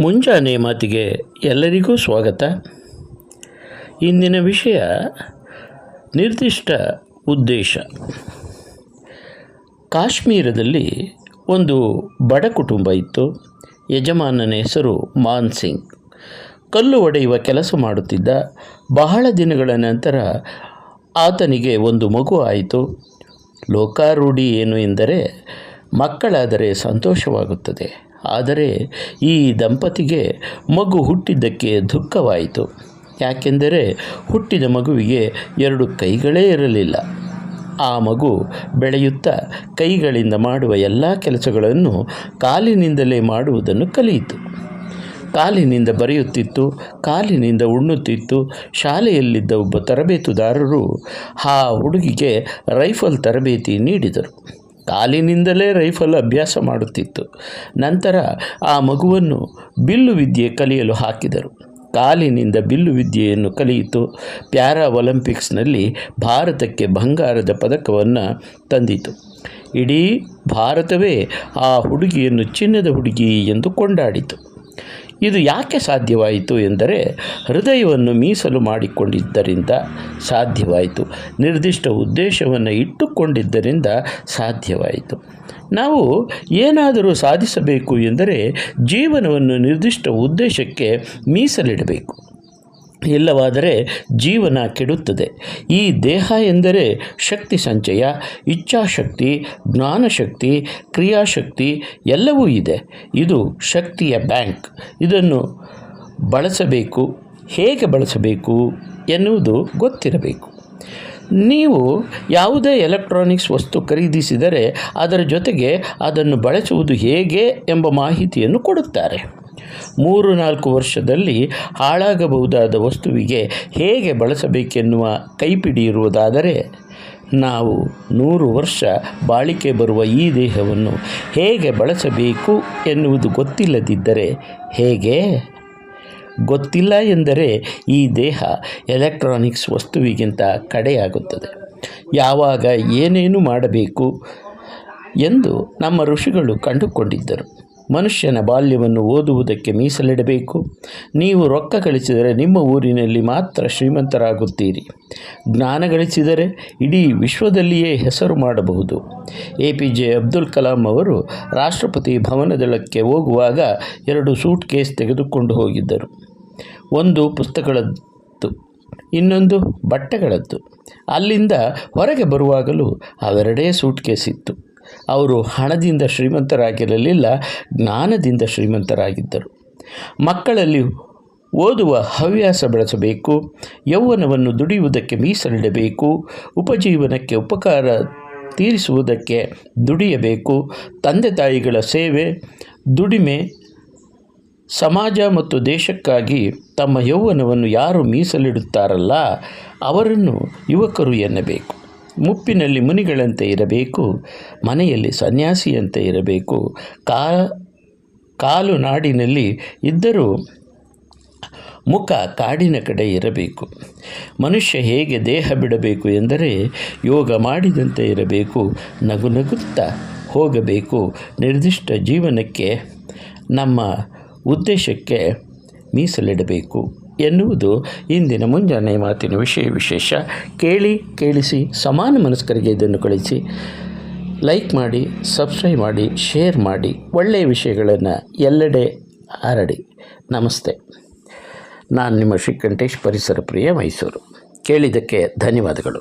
ಮುಂಜಾನೆ ಮಾತಿಗೆ ಎಲ್ಲರಿಗೂ ಸ್ವಾಗತ. ಇಂದಿನ ವಿಷಯ ನಿರ್ದಿಷ್ಟ ಉದ್ದೇಶ. ಕಾಶ್ಮೀರದಲ್ಲಿ ಒಂದು ಬಡ ಕುಟುಂಬ ಇತ್ತು. ಯಜಮಾನನ ಹೆಸರು ಮಾನ್ ಸಿಂಗ್. ಕಲ್ಲು ಒಡೆಯುವ ಕೆಲಸ ಮಾಡುತ್ತಿದ್ದ. ಬಹಳ ದಿನಗಳ ನಂತರ ಆತನಿಗೆ ಒಂದು ಮಗು ಆಯಿತು. ಲೋಕಾರೂಢಿ ಏನು ಎಂದರೆ ಮಕ್ಕಳಾದರೆ ಸಂತೋಷವಾಗುತ್ತದೆ. ಆದರೆ ಈ ದಂಪತಿಗೆ ಮಗು ಹುಟ್ಟಿದ್ದಕ್ಕೆ ದುಃಖವಾಯಿತು. ಯಾಕೆಂದರೆ ಹುಟ್ಟಿದ ಮಗುವಿಗೆ ಎರಡು ಕೈಗಳೇ ಇರಲಿಲ್ಲ. ಆ ಮಗು ಬೆಳೆಯುತ್ತಾ ಕೈಗಳಿಂದ ಮಾಡುವ ಎಲ್ಲ ಕೆಲಸಗಳನ್ನು ಕಾಲಿನಿಂದಲೇ ಮಾಡುವುದನ್ನು ಕಲಿಯಿತು. ಕಾಲಿನಿಂದ ಬರೆಯುತ್ತಿತ್ತು, ಕಾಲಿನಿಂದ ಉಣ್ಣುತ್ತಿತ್ತು, ಶಾಲೆಯಲ್ಲಿದ್ದ ಒಬ್ಬ ತರಬೇತುದಾರರು ಆ ಹುಡುಗಿಗೆ ರೈಫಲ್ ತರಬೇತಿ ನೀಡಿದರು. ಕಾಲಿನಿಂದಲೇ ರೈಫಲ್ ಅಭ್ಯಾಸ ಮಾಡುತ್ತಿತ್ತು. ನಂತರ ಆ ಮಗುವನ್ನು ಬಿಲ್ಲು ವಿದ್ಯೆ ಕಲಿಯಲು ಹಾಕಿದರು. ಕಾಲಿನಿಂದ ಬಿಲ್ಲು ವಿದ್ಯೆಯನ್ನು ಕಲಿಯಿತು. ಪ್ಯಾರಾ ಒಲಿಂಪಿಕ್ಸ್ನಲ್ಲಿ ಭಾರತಕ್ಕೆ ಬಂಗಾರದ ಪದಕವನ್ನು ತಂದಿತು. ಇಡೀ ಭಾರತವೇ ಆ ಹುಡುಗಿಯನ್ನು ಚಿನ್ನದ ಹುಡುಗಿ ಎಂದು ಕೊಂಡಾಡಿತು. ಇದು ಯಾಕೆ ಸಾಧ್ಯವಾಯಿತು ಎಂದರೆ ಹೃದಯವನ್ನು ಮೀಸಲು ಮಾಡಿಕೊಂಡಿದ್ದರಿಂದ ಸಾಧ್ಯವಾಯಿತು. ನಿರ್ದಿಷ್ಟ ಉದ್ದೇಶವನ್ನು ಇಟ್ಟುಕೊಂಡಿದ್ದರಿಂದ ಸಾಧ್ಯವಾಯಿತು. ನಾವು ಏನಾದರೂ ಸಾಧಿಸಬೇಕು ಎಂದರೆ ಜೀವನವನ್ನು ನಿರ್ದಿಷ್ಟ ಉದ್ದೇಶಕ್ಕೆ ಮೀಸಲಿಡಬೇಕು. ಇಲ್ಲವಾದರೆ ಜೀವನ ಕೆಡುತ್ತದೆ. ಈ ದೇಹ ಎಂದರೆ ಶಕ್ತಿ ಸಂಚಯ, ಇಚ್ಛಾಶಕ್ತಿ, ಜ್ಞಾನಶಕ್ತಿ, ಕ್ರಿಯಾಶಕ್ತಿ ಎಲ್ಲವೂ ಇದೆ. ಇದು ಶಕ್ತಿಯ ಬ್ಯಾಂಕ್. ಇದನ್ನು ಬಳಸಬೇಕು, ಹೇಗೆ ಬಳಸಬೇಕು ಎನ್ನುವುದು ಗೊತ್ತಿರಬೇಕು. ನೀವು ಯಾವುದೇ ಎಲೆಕ್ಟ್ರಾನಿಕ್ಸ್ ವಸ್ತು ಖರೀದಿಸಿದರೆ ಅದರ ಜೊತೆಗೆ ಅದನ್ನು ಬಳಸುವುದು ಹೇಗೆ ಎಂಬ ಮಾಹಿತಿಯನ್ನು ಕೊಡುತ್ತಾರೆ. ಮೂರು ನಾಲ್ಕು ವರ್ಷದಲ್ಲಿ ಹಾಳಾಗಬಹುದಾದ ವಸ್ತುವಿಗೆ ಹೇಗೆ ಬಳಸಬೇಕೆನ್ನುವ ಕೈಪಿಡಿ ಇರುವುದಾದರೆ, ನಾವು ನೂರು ವರ್ಷ ಬಾಳಿಕೆ ಬರುವ ಈ ದೇಹವನ್ನು ಹೇಗೆ ಬಳಸಬೇಕು ಎನ್ನುವುದು ಗೊತ್ತಿಲ್ಲದಿದ್ದರೆ ಹೇಗೆ? ಗೊತ್ತಿಲ್ಲ ಎಂದರೆ ಈ ದೇಹ ಎಲೆಕ್ಟ್ರಾನಿಕ್ಸ್ ವಸ್ತುವಿಗಿಂತ ಕಡೆಯಾಗುತ್ತದೆ. ಯಾವಾಗ ಏನೇನು ಮಾಡಬೇಕು ಎಂದು ನಮ್ಮ ಋಷಿಗಳು ಕಂಡುಕೊಂಡಿದ್ದರು. ಮನುಷ್ಯನ ಬಾಲ್ಯವನ್ನು ಓದುವುದಕ್ಕೆ ಮೀಸಲಿಡಬೇಕು. ನೀವು ರೊಕ್ಕ ಗಳಿಸಿದರೆ ನಿಮ್ಮ ಊರಿನಲ್ಲಿ ಮಾತ್ರ ಶ್ರೀಮಂತರಾಗುತ್ತೀರಿ. ಜ್ಞಾನ ಗಳಿಸಿದರೆ ಇಡೀ ವಿಶ್ವದಲ್ಲಿಯೇ ಹೆಸರು ಮಾಡಬಹುದು. A P J Abdul Kalam ಅವರು ರಾಷ್ಟ್ರಪತಿ ಭವನದಳಕ್ಕೆ ಹೋಗುವಾಗ ಎರಡು ಸೂಟ್ ಕೇಸ್ ತೆಗೆದುಕೊಂಡು ಹೋಗಿದ್ದರು. ಒಂದು ಪುಸ್ತಕಗಳದ್ದು, ಇನ್ನೊಂದು ಬಟ್ಟೆಗಳದ್ದು. ಅಲ್ಲಿಂದ ಹೊರಗೆ ಬರುವಾಗಲೂ ಅವೆರಡೇ ಸೂಟ್ ಕೇಸ್ ಇತ್ತು. ಅವರು ಹಣದಿಂದ ಶ್ರೀಮಂತರಾಗಿರಲಿಲ್ಲ, ಜ್ಞಾನದಿಂದ ಶ್ರೀಮಂತರಾಗಿದ್ದರು. ಮಕ್ಕಳಲ್ಲಿ ಓದುವ ಹವ್ಯಾಸ ಬೆಳೆಸಬೇಕು, ಯೌವನವನ್ನು ದುಡಿಯುವುದಕ್ಕೆ ಮೀಸಲಿಡಬೇಕು, ಉಪಜೀವನಕ್ಕೆ ಉಪಕಾರ ತೀರಿಸುವುದಕ್ಕೆ ದುಡಿಯಬೇಕು, ತಂದೆ ತಾಯಿಗಳ ಸೇವೆ, ದುಡಿಮೆ, ಸಮಾಜ ಮತ್ತು ದೇಶಕ್ಕಾಗಿ ತಮ್ಮ ಯೌವನವನ್ನು ಯಾರು ಮೀಸಲಿಡುತ್ತಾರಲ್ಲ, ಅವರನ್ನು ಯುವಕರು ಎನ್ನಬೇಕು. ಮುಪ್ಪಿನಲ್ಲಿ ಮುನಿಗಳಂತೆ ಇರಬೇಕು, ಮನೆಯಲ್ಲಿ ಸನ್ಯಾಸಿಯಂತೆ ಇರಬೇಕು, ಕಾ, ಕಾಲು ನಾಡಿನಲ್ಲಿ ಇದ್ದರೂ ಮುಖ ಕಾಡಿನ ಕಡೆ ಇರಬೇಕು. ಮನುಷ್ಯ ಹೇಗೆ ದೇಹ ಬಿಡಬೇಕು ಎಂದರೆ ಯೋಗ ಮಾಡಿದಂತೆ ಇರಬೇಕು, ನಗು ನಗುತ್ತಾ ಹೋಗಬೇಕು. ನಿರ್ದಿಷ್ಟ ಜೀವನಕ್ಕೆ, ನಮ್ಮ ಉದ್ದೇಶಕ್ಕೆ ಮೀಸಲಿಡಬೇಕು. ಎನ್ನುವುದು ಇಂದಿನ ಮುಂಜಾನೆ ಮಾತಿನ ವಿಷಯ ವಿಶೇಷ. ಕೇಳಿ, ಕೇಳಿಸಿ, ಸಮಾನ ಮನಸ್ಕರಿಗೆ ಇದನ್ನು ಕಳಿಸಿ. ಲೈಕ್ ಮಾಡಿ, ಸಬ್ಸ್ಕ್ರೈಬ್ ಮಾಡಿ, ಶೇರ್ ಮಾಡಿ. ಒಳ್ಳೆಯ ವಿಷಯಗಳನ್ನು ಎಲ್ಲೆಡೆ ಹರಡಿ. ನಮಸ್ತೆ. ನಾನು ನಿಮ್ಮ ಶ್ರೀಕಂಠೇಶ್, ಪರಿಸರ ಪ್ರಿಯ ಮೈಸೂರು. ಕೇಳಿದ್ದಕ್ಕೆ ಧನ್ಯವಾದಗಳು.